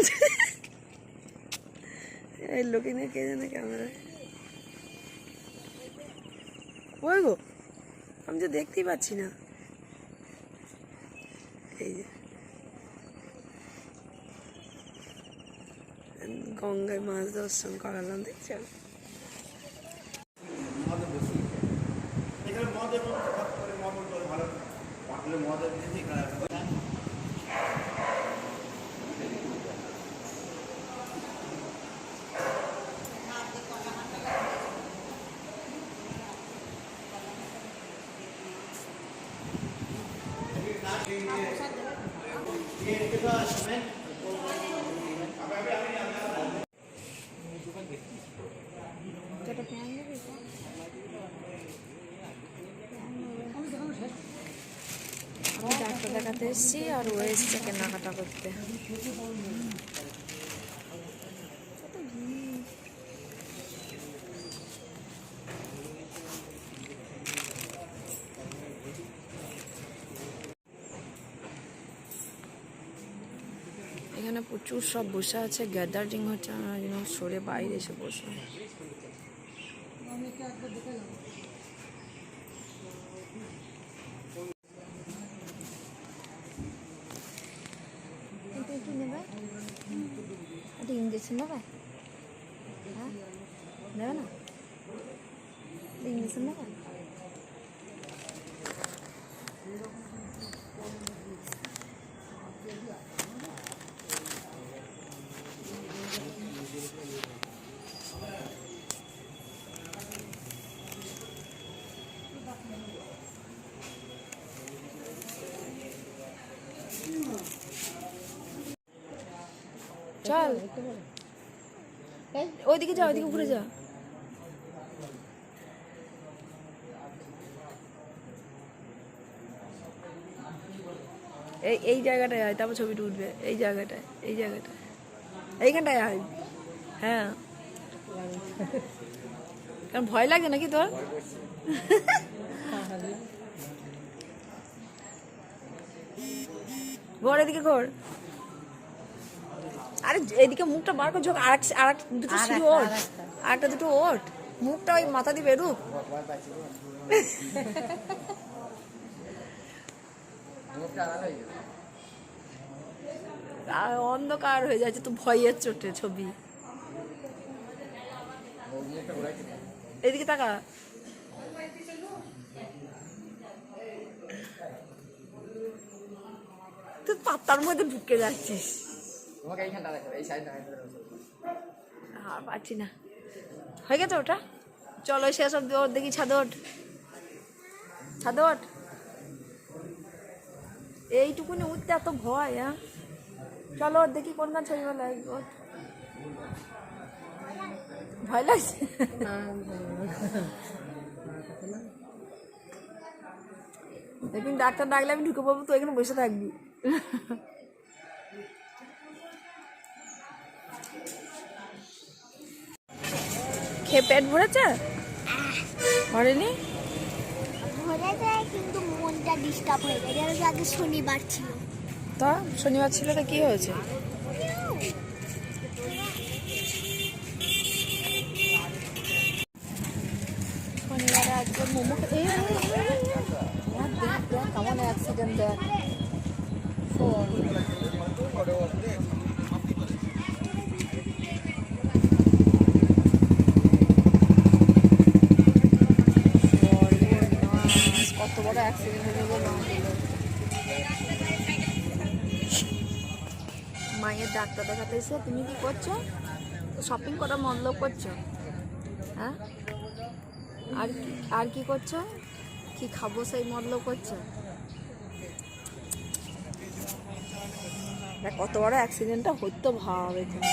আছে এই লোকে নিয়ে কে জানে ক্যামেরায় ওই গো, আমি তো দেখতেই পাচ্ছি না। এই যে। গঙ্গায় মাছ দর্শন করালাম, দেখছ? এখানে মদ ভালো। মদ ডাক্তার দেখাতে এসেছি আর ও এসছে কেনাকাটা করতে এখানে প্রচুর সব বসে আছে গ্যাদারিং হচ্ছে, আমরা যেন সরে বাইরে এসে বসে ইঞ্জেকশন নেবে? হ্যাঁ? নেবে না? ইঞ্জেকশন নেবে? চল। ওইদিকে যা, ওইদিকে ঘুরে যা। এই এই জায়গাটায় তারপর ছবিটা উঠবে। এই জায়গাটায় এই জায়গাটায়। এইখানটায় আয়। হ্যাঁ। কারণ ভয় লাগে নাকি তোর? ঘর এদিকে ঘর। আরে এদিকে মুখটা বার কর ঝোঁক আর এক আর এক দুটো সিঁড়ি ওঠ। আর একটা দুটো ওঠ। মুখটা ওই মাথা দিয়ে বেরুক। অন্ধকার হয়ে যাচ্ছে তো ভয়ের চোটে ছবি। এদিকে তাকা। তুই পাত্তার মধ্যে ঢুকে যাচ্ছিস। তোমাকে এইখানটা দেখো এই সাইডটা আর পারছি না। হয়ে গেছে ওটা? চলো শেষ অব্দি ওর দেখি, ছাদে ওঠ। ছাদে ওঠ। এইটুকুনি উঠতে এত ভয় হ্যাঁ? চলো, ওর দেখি কোন গান ছবি ওঠ। ভয় লাগছে? দেখুন ডাক্তার ডাকলে আমি ঢুকে পড়ব তো এখানে বসে থাকবি। খেয়ে পেট ভরেছে? ভরেনি? যায় কিন্তু মনটা ডিস্টার্ব হয়ে যায়। আগে শনিবার ছিল। তা শনিবার ছিল তো কি হয়েছে? শনিবারে আজকে মোমো কেমন অ্যাক্সিডেন্ট দেখ। অ্যাক্সিডেন্ট হয়ে মায়ের ডাক্তার দেখাতে এসে তুমি কি করছ? শপিং করা মতলব করছ? হ্যাঁ? আর কি আর কি করছ? কি খাব সেই মতলব করছ? কত বড় অ্যাক্সিডেন্টটা হতো ভাব এখানে।